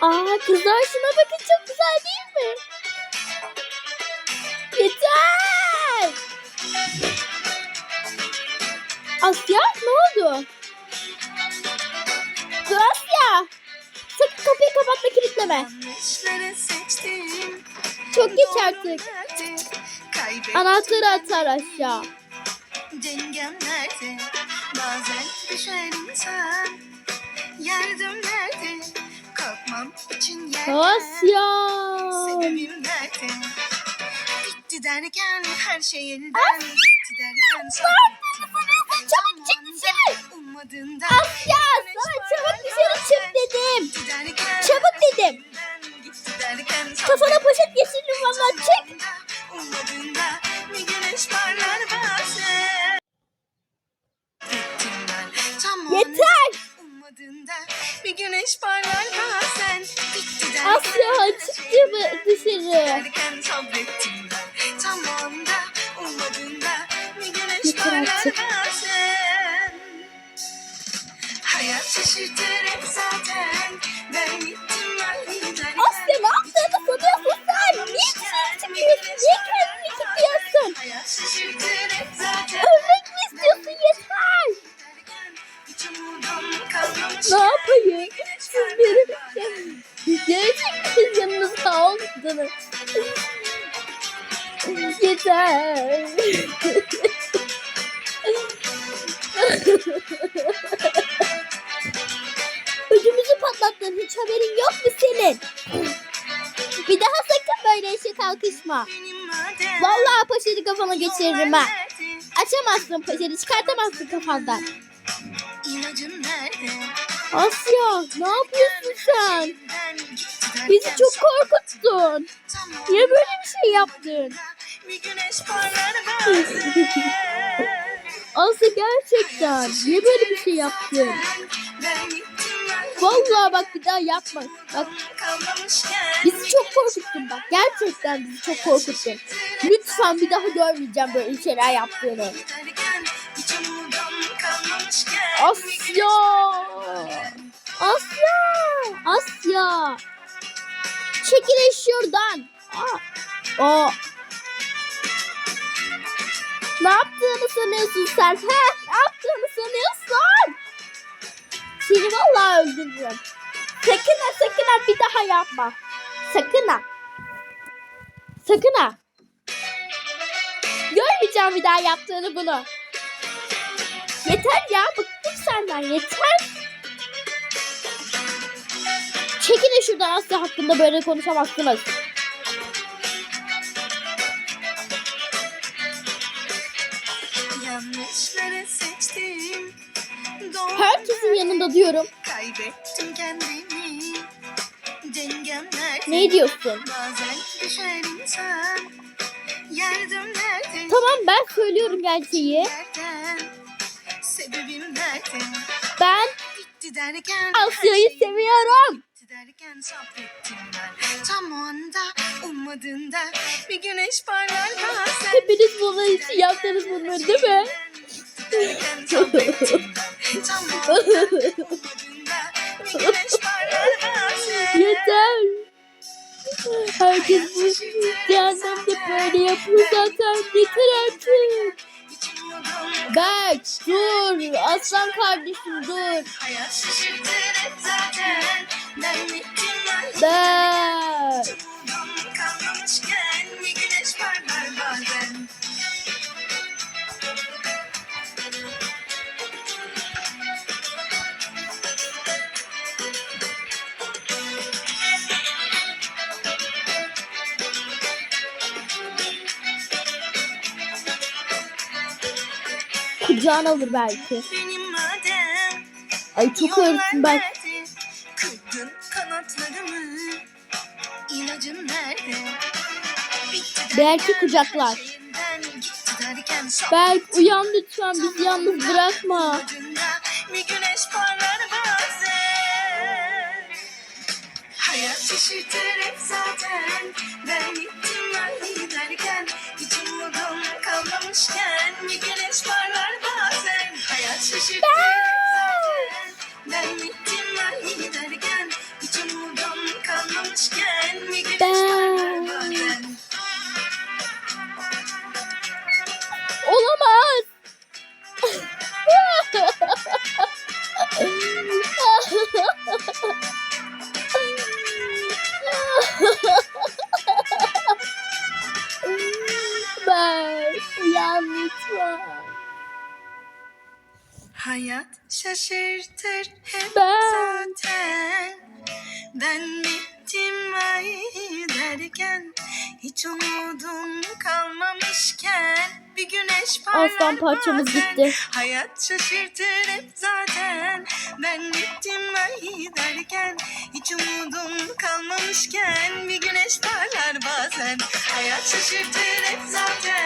Aa kızlar şuna bakın çok güzel değil mi? Yeter! Asya ne oldu? Dur Asya! Sakın kapıyı kapatma kilitleme. Çok geç artık. Anahtarı atar aşağı. Dengem nerede? Bazen düşer insan. Yardım nerede? Kalkmam için. Asya! Sebebim nerede? Bitti derken her şey elden. Gitti derken Çabuk çık dışarı! Ummadığında Asya sana çabuk dışarı çık dedim. Çabuk dedim. Kafana poşet geçirdim valla çık. Ummadığında bir güneş parlar bazen. Bittim ben tam o anda. Yeter! Ummadığında bir güneş parlar bazen. Asya çık cıvı- dışarı. Asya ne yaptığını sanıyorsun sen? Niye dışarı çıkıyorsun? Niye kendini zaten. Ölmek mi istiyorsun? Yeter! Ne yapayım? Siz benim gerçekten yanınızda olmadınız. Yeter. Ödümüzü patlattın. Hiç haberin yok mu senin? Bir daha sakın böyle işe kalkışma. Vallahi poşeti kafana geçiririm ha. Açamazsın poşeti çıkartamazsın kafandan. Asya ne yapıyorsun sen? Bizi çok korkuttun. Niye böyle bir şey yaptın? Asya gerçekten niye böyle bir şey yaptın? Vallahi bak bir daha yapma. Bak bizi çok korkuttun bak. Gerçekten bizi çok korkuttun. Lütfen bir daha görmeyeceğim böyle şeyler yaptığını. Asya! Çekilin şuradan. Aa. Aa. Ne yaptığını sanıyorsun sen? He? Ne yaptığını sanıyorsun? Seni vallahi öldürürüm. Sakın ha sakın ha bir daha yapma. Sakın ha. Sakın ha. Görmeyeceğim bir daha yaptığını bunu. Yeter ya bıktım senden yeter. Çekilin şuradan Asya hakkında böyle konuşamazsınız. Yanlışları seçtim. Doğru Herkesin yanında diyorum. Kaybettim kendimi. Ne diyorsun? Tamam ben söylüyorum gerçeği. Ben Asya'yı şey seviyorum. derken sabrettim ben. Tam o anda ummadığında bir güneş parlar bazen. Hepiniz bunun için yaptınız bunları değil mi? Yeter. Herkes bu cehennemde böyle yapıyor zaten. Yeter artık. Berk dur. Aslan kardeşim dur. Berk. Kucağına alır belki. Ay çok ağırsın nerede? Kırdın kanatlarımı. İlacın nerede? Belki kucaklar. Berk uyan lütfen bizi yalnız bırakma. Bir güneş parlar bazen. Hayat şaşırtır Hayat şaşırtır hep Ben- zaten. Ben bittim ay derken Hiç umudum kalmamışken Bir güneş parlar Aslan parçamız bazen. gitti. Hayat şaşırtır hep zaten. Ben bittim ay derken Hiç umudum kalmamışken Bir güneş parlar bazen. Hayat şaşırtır hep zaten